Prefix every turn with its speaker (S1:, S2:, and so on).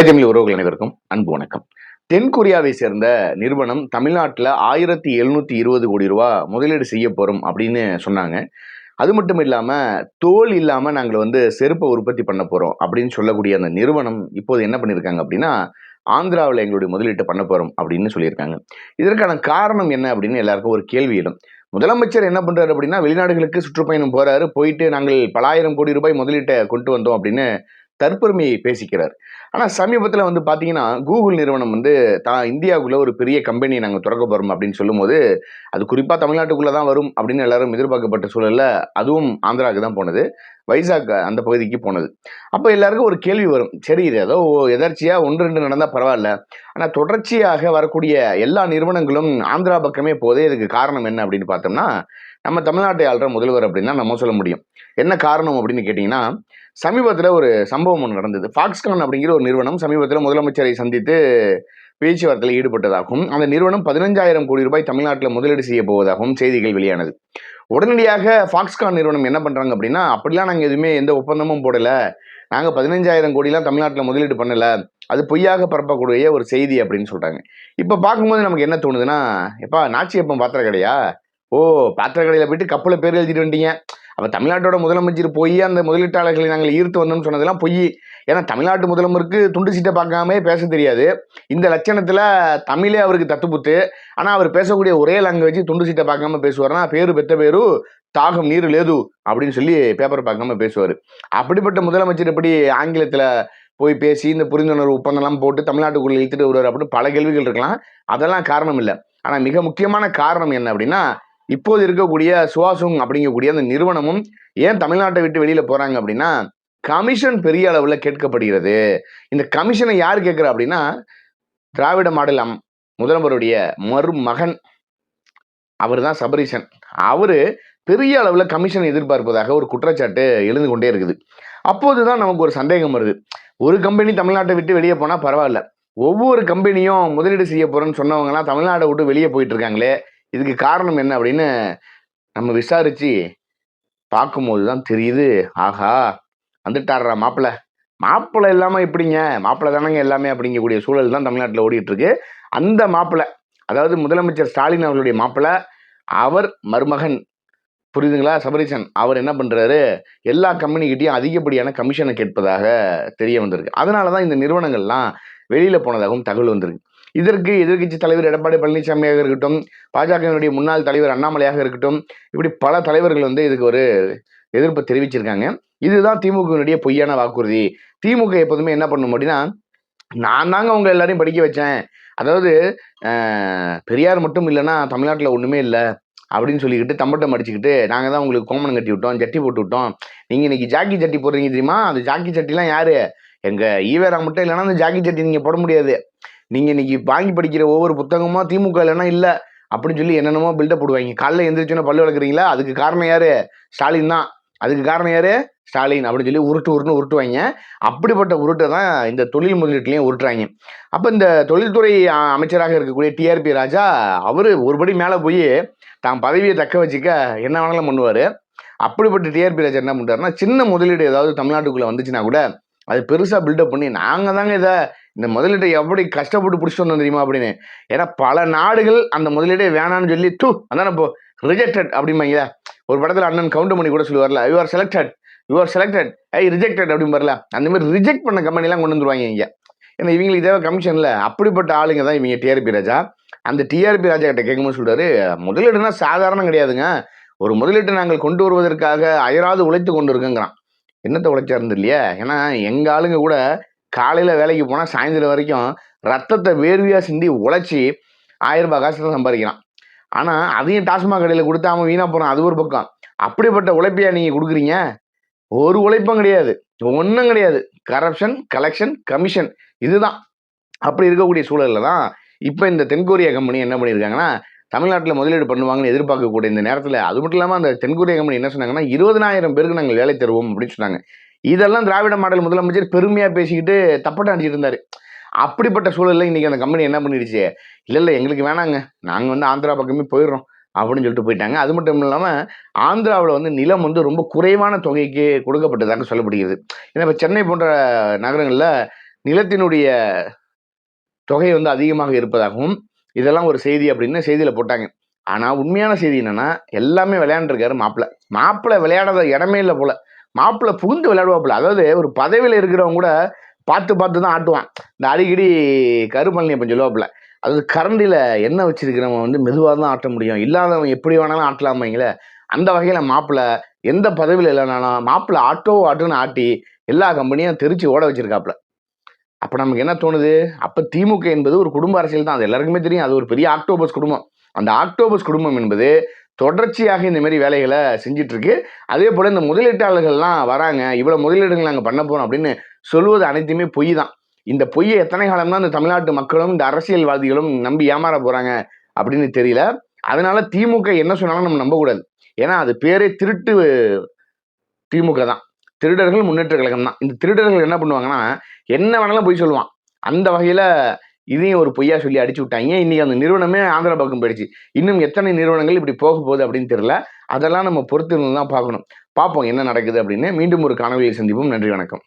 S1: தாய் தமிழ் உறவுகள் அனைவருக்கும் அன்பு வணக்கம். தென்கொரியாவை சேர்ந்த நிறுவனம் தமிழ்நாட்டில் ஆயிரத்தி எழுநூத்தி இருபது கோடி ரூபா முதலீடு செய்ய போறோம் அப்படின்னு சொன்னாங்க. அது மட்டும் இல்லாமல் தோல் இல்லாமல் நாங்கள் வந்து செருப்பை உற்பத்தி பண்ண போகிறோம் அப்படின்னு சொல்லக்கூடிய அந்த நிறுவனம் இப்போது என்ன பண்ணியிருக்காங்க அப்படின்னா ஆந்திராவில் எங்களுடைய முதலீட்டை பண்ண போகிறோம் அப்படின்னு சொல்லியிருக்காங்க. இதற்கான காரணம் என்ன அப்படின்னு எல்லாருக்கும் ஒரு கேள்வி இடும் முதலமைச்சர் என்ன பண்ணுறாரு அப்படின்னா வெளிநாடுகளுக்கு சுற்றுப்பயணம் போகிறாரு போயிட்டு நாங்கள் பலாயிரம் கோடி ரூபாய் முதலீட்டை கொண்டு வந்தோம் அப்படின்னு தற்பெருமையை பேசிக்கிறார். ஆனால் சமீபத்தில் வந்து பார்த்தீங்கன்னா கூகுள் நிறுவனம் வந்து தான் இந்தியாவுக்குள்ளே ஒரு பெரிய கம்பெனியை நாங்கள் திறக்க போகிறோம் அப்படின்னு சொல்லும்போது அது குறிப்பாக தமிழ்நாட்டுக்குள்ளே தான் வரும் அப்படின்னு எல்லாரும் எதிர்பார்க்கப்பட்ட சூழலில் அதுவும் ஆந்திராவுக்கு தான் போனது. வைசாக் அந்த பகுதிக்கு போனது. அப்போ எல்லாருக்கும் ஒரு கேள்வி வரும். சரி இது ஏதோ எதர்ச்சியாக ஒன்று ரெண்டு நடந்தால் பரவாயில்ல. ஆனால் தொடர்ச்சியாக வரக்கூடிய எல்லா நிறுவனங்களும் ஆந்திரா பக்கமே போதே இதுக்கு காரணம் என்ன அப்படின்னு பார்த்தோம்னா நம்ம தமிழ்நாட்டை ஆள்ற முதல்வர் அப்படின்னா நம்ம சொல்ல முடியும். என்ன காரணம் அப்படின்னு கேட்டிங்கன்னா சமீபத்தில் ஒரு சம்பவம் ஒன்று நடந்தது. ஃபாக்ஸ்கான் அப்படிங்கிற ஒரு நிறுவனம் சமீபத்தில் முதலமைச்சரை சந்தித்து பேச்சுவார்த்தையில் ஈடுபட்டதாகவும் அந்த நிறுவனம் பதினஞ்சாயிரம் கோடி ரூபாய் தமிழ்நாட்டில் முதலீடு செய்ய போவதாகவும் செய்திகள் வெளியானது. உடனடியாக ஃபாக்ஸ்கான் நிறுவனம் என்ன பண்ணுறாங்க அப்படின்னா அப்படிலாம் நாங்கள் எதுவுமே எந்த ஒப்பந்தமும் போடலை. நாங்கள் பதினஞ்சாயிரம் கோடிலாம் தமிழ்நாட்டில் முதலீடு பண்ணலை. அது பொய்யாக பரப்பக்கூடிய ஒரு செய்தி அப்படின்னு சொல்கிறாங்க இப்போ பார்க்கும்போது நமக்கு என்ன தோணுதுன்னா எப்பா நாச்சியப்பம் பாத்திர கடையா ஓ பாத்திர கடையில் போயிட்டு கப்பலை பேர் எழுதிட்டு வந்துட்டீங்க. அப்போ தமிழ்நாட்டோட முதலமைச்சர் போய் அந்த முதலீட்டாளர்களை நாங்கள் ஈர்த்து வந்தோம்னு சொன்னதெல்லாம் பொய். ஏன்னா தமிழ்நாட்டு முதலமருக்கு துண்டு சீட்டை பார்க்காம பேச தெரியாது. இந்த லட்சணத்தில் தமிழே அவருக்கு தத்துப்புத்து. ஆனால் அவர் பேசக்கூடிய ஒரே லாங்குவேஜ் துண்டு சீட்டை பார்க்காம பேசுவார்னா பேரு பெத்த பேரு தாகம் நீர் லேது அப்படின்னு சொல்லி பேப்பர் பார்க்காம பேசுவார். அப்படிப்பட்ட முதலமைச்சர் எப்படி ஆங்கிலத்தில் போய் பேசி இந்த புரிந்துணர்வு ஒப்பந்தம்லாம் போட்டு தமிழ்நாட்டுக்குள்ளே இழுத்துட்டு வருவார் அப்படின்னு பல கேள்விகள் இருக்கலாம். அதெல்லாம் காரணம் இல்லை. ஆனால் மிக முக்கியமான காரணம் என்ன அப்படின்னா இப்போது இருக்கக்கூடிய சுவாசுங் அப்படிங்கக்கூடிய அந்த நிறுவனமும் ஏன் தமிழ்நாட்டை விட்டு வெளியில போறாங்க அப்படின்னா கமிஷன் பெரிய அளவுல கேட்கப்படுகிறது. இந்த கமிஷனை யார் கேட்குறா அப்படின்னா திராவிட மாடல் அம் முதல்வருடைய மருமகன். அவர் தான் சபரீசன். அவரு பெரிய அளவுல கமிஷன் எதிர்பார்ப்பதாக ஒரு குற்றச்சாட்டு எழுந்து கொண்டே இருக்குது. அப்போது தான் நமக்கு ஒரு சந்தேகம் வருது. ஒரு கம்பெனி தமிழ்நாட்டை விட்டு வெளியே போனால் பரவாயில்ல. ஒவ்வொரு கம்பெனியும் முதலீடு செய்ய போகிறேன்னு சொன்னவங்கலாம் தமிழ்நாட்டை விட்டு வெளியே போயிட்டு இருக்காங்களே. இதுக்கு காரணம் என்ன அப்படின்னு நம்ம விசாரிச்சு பார்க்கும்போது தான் தெரியுது. ஆஹா வந்துட்டாடுறா மாப்பிள்ளை மாப்பிள்ளை இல்லாமல் எப்படிங்க? மாப்பிள்ளை தானங்க எல்லாமே அப்படிங்கக்கூடிய சூழல் தான் தமிழ்நாட்டில் ஓடிட்டுருக்கு. அந்த மாப்பிள்ளை அதாவது முதலமைச்சர் ஸ்டாலின் அவர்களுடைய மாப்பிள்ளை அவர் மருமகன். புரியுதுங்களா? சபரீசன் அவர் என்ன பண்ணுறாரு எல்லா கம்பெனிக்கிட்டையும் அதிகப்படியான கமிஷனை கேட்பதாக தெரிய வந்திருக்கு. அதனால தான் இந்த நிறுவனங்கள்லாம் வெளியில் போனதாகவும் தகவல் வந்திருக்கு. இதற்கு எதிர்க்கட்சி தலைவர் எடப்பாடி பழனிசாமியாக இருக்கட்டும் பாஜகவினுடைய முன்னாள் தலைவர் அண்ணாமலையாக இருக்கட்டும் இப்படி பல தலைவர்கள் வந்து இதுக்கு ஒரு எதிர்ப்பு தெரிவிச்சிருக்காங்க. இதுதான் திமுகவினுடைய பொய்யான வாக்குறுதி. திமுக எப்போதுமே என்ன பண்ணும் அப்படின்னா நான் தாங்க உங்க எல்லாரையும் படிக்க வச்சேன். அதாவது பெரியார் மட்டும் இல்லைன்னா தமிழ்நாட்டில் ஒன்றுமே இல்லை அப்படின்னு சொல்லிக்கிட்டு தம்பட்டம் அடிச்சுக்கிட்டு நாங்கள் தான் உங்களுக்கு கோமனம் கட்டி விட்டோம் ஜட்டி போட்டு விட்டோம். நீங்கள் இன்னைக்கு ஜாக்கி சட்டி போடுறீங்க தெரியுமா? அந்த ஜாக்கி சட்டிலாம் யாரு? எங்கள் ஈவேரா மட்டும் இல்லைன்னா அந்த ஜாக்கி சட்டி நீங்கள் போட முடியாது. நீங்கள் இன்னைக்கு வாங்கி படிக்கிற ஒவ்வொரு புத்தகமும் திமுக இல்லைன்னா இல்லை அப்படின்னு சொல்லி என்னென்னமோ பில்டப் போடுவாங்க. காலைல எந்திரிச்சோன்னா பல்லு வளர்க்குறீங்களா? அதுக்கு காரணம் யார்? ஸ்டாலின் தான். அதுக்கு காரணம் யார்? ஸ்டாலின் அப்படின்னு சொல்லி உருட்டு உருட்டு உருட்டுவாங்க. அப்படிப்பட்ட உருட்டை தான் இந்த தொழில் முதலீட்டுலையும் உருட்டுறாங்க. அப்போ இந்த தொழில்துறை அமைச்சராக இருக்கக்கூடிய டிஆர்பி ராஜா அவர் ஒருபடி மேலே போய் தான் பதவியை தக்க வச்சுக்க என்ன வேணாலும் பண்ணுவார். அப்படிப்பட்ட டிஆர்பி ராஜா என்ன பண்ணுறாருன்னா சின்ன முதலீடு ஏதாவது தமிழ்நாட்டுக்குள்ளே வந்துச்சுன்னா கூட அது பெருசாக பில்டப் பண்ணி நாங்கள் தாங்க இதை இந்த முதலீட்டை எப்படி கஷ்டப்பட்டு பிடிச்சிட்டு வந்தோம் தெரியுமா அப்படின்னு. ஏன்னா பல நாடுகள் அந்த முதலீடே வேணான்னு சொல்லி டூ அதான் இப்போ ரிஜெக்டட் அப்படிம்பாங்களா ஒரு படத்தில் அண்ணன் கவுண்ட் பண்ணி கூட சொல்லுவார்ல you are selected you are selected I rejected அப்படின்னு வரல அந்த மாதிரி ரிஜெக்ட் பண்ண கம்பெனிலாம் கொண்டு வந்துருவாங்க இங்கே. ஏன்னா இவங்களுக்கு தேவை கமிஷனில் அப்படிப்பட்ட ஆளுங்க தான் இவங்க டிஆர்பி ராஜா. அந்த டிஆர்பி ராஜா கிட்ட கேட்கும்போது சொல்கிறாரு முதலீடுனா சாதாரணம் கிடையாதுங்க. ஒரு முதலீட்டை நாங்கள் கொண்டு வருவதற்காக அயராது உழைத்து கொண்டு இருக்குங்கிறான் என்னத்தை உழைச்சா இருந்தது இல்லையா? ஏன்னா எங்கள் ஆளுங்க கூட காலையில் வேலைக்கு போனால் சாயந்தரம் வரைக்கும் ரத்தத்தை வேர்வையாக சிந்தி உழைச்சி ஆயிரம் ரூபாய் காசு தான் சம்பாதிக்கிறான். ஆனால் அதையும் டாஸ்மாக் கடையில் கொடுத்து அவன் வீணாக போகிறான் அது ஒரு பக்கம். அப்படிப்பட்ட உழைப்பையா நீங்கள் கொடுக்குறீங்க? ஒரு உழைப்பும் கிடையாது. ஒன்றும் கிடையாது. கரப்ஷன் கலெக்ஷன் கமிஷன் இதுதான். அப்படி இருக்கக்கூடிய சூழலில் தான் இப்போ இந்த தென்கொரியா கம்பெனி என்ன பண்ணியிருக்காங்கன்னா தமிழ்நாட்டில் முதலீடு பண்ணுவாங்கன்னு எதிர்பார்க்கக்கூடிய இந்த நேரத்தில் அது மட்டும் இல்லாமல் அந்த தென்கொரிய கம்பெனி என்ன சொன்னாங்கன்னா இருபதனாயிரம் பேருக்கு நாங்கள் வேலை தருவோம் அப்படின்னு சொன்னாங்க. இதெல்லாம் திராவிட மாடல் முதலமைச்சர் பெருமையாக பேசிக்கிட்டு தப்பட்டம் அடிச்சிட்டு இருந்தார். அப்படிப்பட்ட சூழலில் இன்றைக்கி அந்த கம்பெனி என்ன பண்ணிடுச்சு? இல்லை இல்லை எங்களுக்கு வேணாங்க. நாங்கள் வந்து ஆந்திரா பக்கமே போயிடுறோம் அப்படின்னு சொல்லிட்டு போயிட்டாங்க. அது மட்டும் இல்லாமல் ஆந்திராவில் வந்து நிலம் வந்து ரொம்ப குறைவான தொகைக்கு கொடுக்கப்பட்டதாக சொல்லப்படுகிறது. ஏன்னா இப்போ சென்னை போன்ற நகரங்களில் நிலத்தினுடைய தொகை வந்து அதிகமாக இருப்பதாகவும் இதெல்லாம் ஒரு செய்தி அப்படின்னு செய்தியில் போட்டாங்க. ஆனால் உண்மையான செய்தி என்னென்னா எல்லாமே விளையாண்டுருக்காரு மாப்பிள்ளை மாப்பிள்ளை விளையாடாத இடமே இல்லை போல. மாப்பிள்ளை புகுந்து விளையாடுவாப்புல. அதாவது ஒரு பதவியில் இருக்கிறவங்க கூட பார்த்து பார்த்து தான் ஆட்டுவான். இந்த அடிக்கடி கருமல்னி அப்போ சொல்லுவாப்புல. அதாவது கரண்டியில் எண்ணெய் வச்சிருக்கிறவன் வந்து மெதுவாக தான் ஆட்ட முடியும். இல்லாதவன் எப்படி வேணாலும் ஆட்டலாமாங்களே அந்த வகையில் மாப்பிள்ளை எந்த பதவியில் இல்லைனாலும் மாப்பிள்ளை ஆட்டோ ஆட்டோன்னு ஆட்டி எல்லா கம்பெனியும் தெரிச்சு ஓட வச்சிருக்காப்புல. அப்போ நமக்கு என்ன தோணுது? அப்போ திமுக என்பது ஒரு குடும்ப அரசியல் தான். அது எல்லாருக்குமே தெரியும். அது ஒரு பெரிய ஆக்டோபஸ் குடும்பம். அந்த ஆக்டோபஸ் குடும்பம் என்பது தொடர்ச்சியாக இந்த மாதிரி வேலைகளை செஞ்சிட்ருக்கு. அதே போல் இந்த முதலீட்டாளர்கள்லாம் வராங்க. இவ்வளோ முதலீடுகள் நாங்கள் பண்ண போகிறோம் அப்படின்னு சொல்வது அனைத்துமே பொய் தான். இந்த பொய்யை எத்தனை காலம் தான் இந்த தமிழ்நாட்டு மக்களும் இந்த அரசியல்வாதிகளும் நம்பி ஏமாற போகிறாங்க அப்படின்னு தெரியல. அதனால திமுக என்ன சொன்னாலும் நம்ம நம்பக்கூடாது. ஏன்னா அது பேரே திருட்டு திமுக தான். திருடர்கள் முன்னேற்ற கழகம் தான். இந்த திருடர்கள் என்ன பண்ணுவாங்கன்னா என்ன வேணாலும் பொய் சொல்லுவான். அந்த வகையில் இதையும் ஒரு பொய்யா சொல்லி அடிச்சு விட்டாங்க இன்னைக்கு அந்த நிறுவனமே ஆந்திரா பக்கம் போயிடுச்சு? இன்னும் எத்தனை நிறுவனங்கள் இப்படி போக போகுது அப்படின்னு தெரியல. அதெல்லாம் நம்ம பொறுத்து இருந்து தான் பார்க்கணும். பார்ப்போம் என்ன நடக்குது அப்படின்னு. மீண்டும் ஒரு காணொலியை சந்திப்போம். நன்றி வணக்கம்.